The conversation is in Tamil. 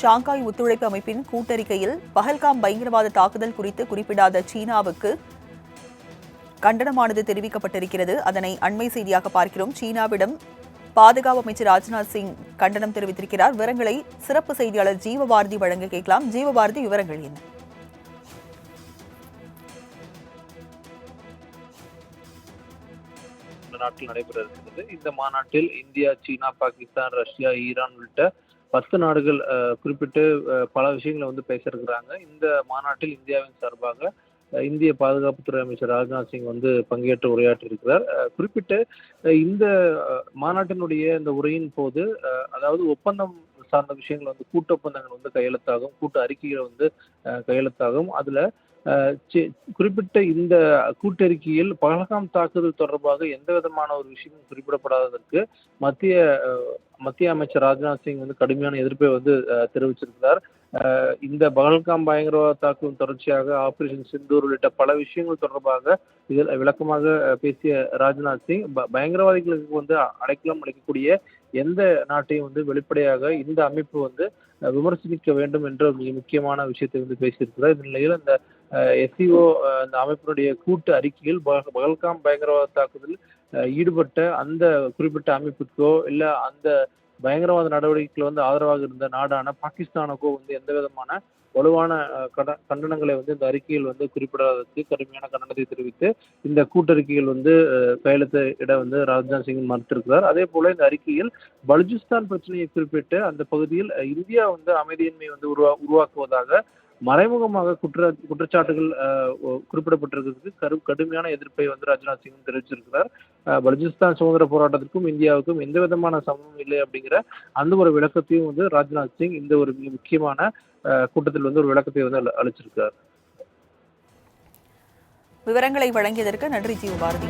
ஷாங்காய் ஒத்துழைப்பு அமைப்பின் கூட்டறிக்கையில் பஹல்காம் பயங்கரவாத தாக்குதல் குறித்து குறிப்பிடாத சீனாவுக்கு கண்டனமானது தெரிவிக்கப்பட்டிருக்கிறது. அதனை அண்மை செய்தியாக பார்க்கிறோம். சீனாவிடம் பாதுகாப்பு அமைச்சர் ராஜ்நாத் சிங் கண்டனம் தெரிவித்திருக்கிறார். விவரங்களை சிறப்பு செய்தியாளர் ஜீவபாரதி வழங்க கேட்கலாம். ஜீவபாரதி விவரங்கள் என்ன? நாட்டில் நடைபெற இருக்கிறது இந்த மாநாட்டில் India China Pakistan Russia Iran உள்ளிட்ட பத்து நாடுகள் குறிப்பிட்டு பல விஷயங்களை வந்து பேச இருக்கிறாங்க இந்த மாநாட்டில் இந்தியாவின் சார்பாக இந்திய பாதுகாப்புத்துறை அமைச்சர் ராஜ்நாத் சிங் வந்து பங்கேற்று உரையாற்றி இருக்கிறார் குறிப்பிட்டு இந்த மாநாட்டினுடைய இந்த உரையின் போது அதாவது ஒப்பந்தம் சார்ந்த விஷயங்கள் வந்து கூட்டு ஒப்பந்தங்கள் வந்து கையெழுத்தாகும். கூட்டு அறிக்கைகள் வந்து கையெழுத்தாகும். அதுல குறிப்பிட்ட இந்த கூட்டறிக்கையில் பகல்காம் தாக்குதல் தொடர்பாக எந்த விதமான ஒரு விஷயமும் குறிப்பிடப்படாததற்கு மத்திய மத்திய அமைச்சர் ராஜ்நாத் சிங் வந்து கடுமையான எதிர்ப்பை வந்து தெரிவிச்சிருக்கிறார். இந்த பகல்காம் பயங்கரவாத தாக்குதல் தொடர்ச்சியாக ஆபரேஷன் சிந்தூர் உள்ளிட்ட பல விஷயங்கள் தொடர்பாக இதில் விளக்கமாக பேசிய ராஜ்நாத் சிங் ப- பயங்கரவாதிகளுக்கு வந்து அடைக்கலம் அளிக்கக்கூடிய எந்த நாட்டையும் வந்து வெளிப்படையாக இந்த அமைப்பு வந்து விமர்சிக்க வேண்டும் என்ற மிக முக்கியமான விஷயத்தை வந்து பேசியிருக்கிறார். இந்த நிலையில் இந்த எஸ்சிஓ அந்த அமைப்பினுடைய கூட்டு அறிக்கையில் பக- பகல்காம் பயங்கரவாத தாக்குதல் ஈடுபட்ட அந்த குறிப்பிட்ட அமைப்புக்கோ இல்ல அந்த பயங்கரவாத நடவடிக்கைகள் வந்து ஆதரவாக இருந்த நாடான பாகிஸ்தானுக்கோ வந்து எந்த விதமான வலுவான கட- கண்டனங்களை வந்து இந்த அறிக்கையில் வந்து குறிப்பிடாததுக்கு கடுமையான கண்டனத்தை தெரிவித்து இந்த கூட்டறிக்கையில் வந்து கையெழுத்த இட வந்து ராஜ்நாத் சிங் மறுத்திருக்கிறார். அதே போல இந்த அறிக்கையில் பலுச்சிஸ்தான் பிரச்சனையை குறிப்பிட்டு அந்த பகுதியில் இந்தியா வந்து அமைதியின்மை வந்து உருவா உருவாக்குவதாக மறைமுகமாக குற்ற குற்றச்சாட்டுகள் அஹ், கரு கடுமையான எதிர்ப்பை வந்து ராஜ்நாத் சிங் தெரிவிச்சிருக்கிறார். அஹ், பலுச்சிஸ்தான் சுதந்திர போராட்டத்திற்கும் இந்தியாவுக்கும் எந்த விதமான சமமும் இல்லை அப்படிங்கிற அந்த ஒரு விளக்கத்தையும் வந்து ராஜ்நாத் சிங் இந்த ஒரு மிக முக்கியமான அஹ், கூட்டத்தில் வந்து ஒரு விளக்கத்தை வந்து அளிச்சிருக்கார். விவரங்களை வழங்கியதற்கு நன்றி ஜீவபாரதி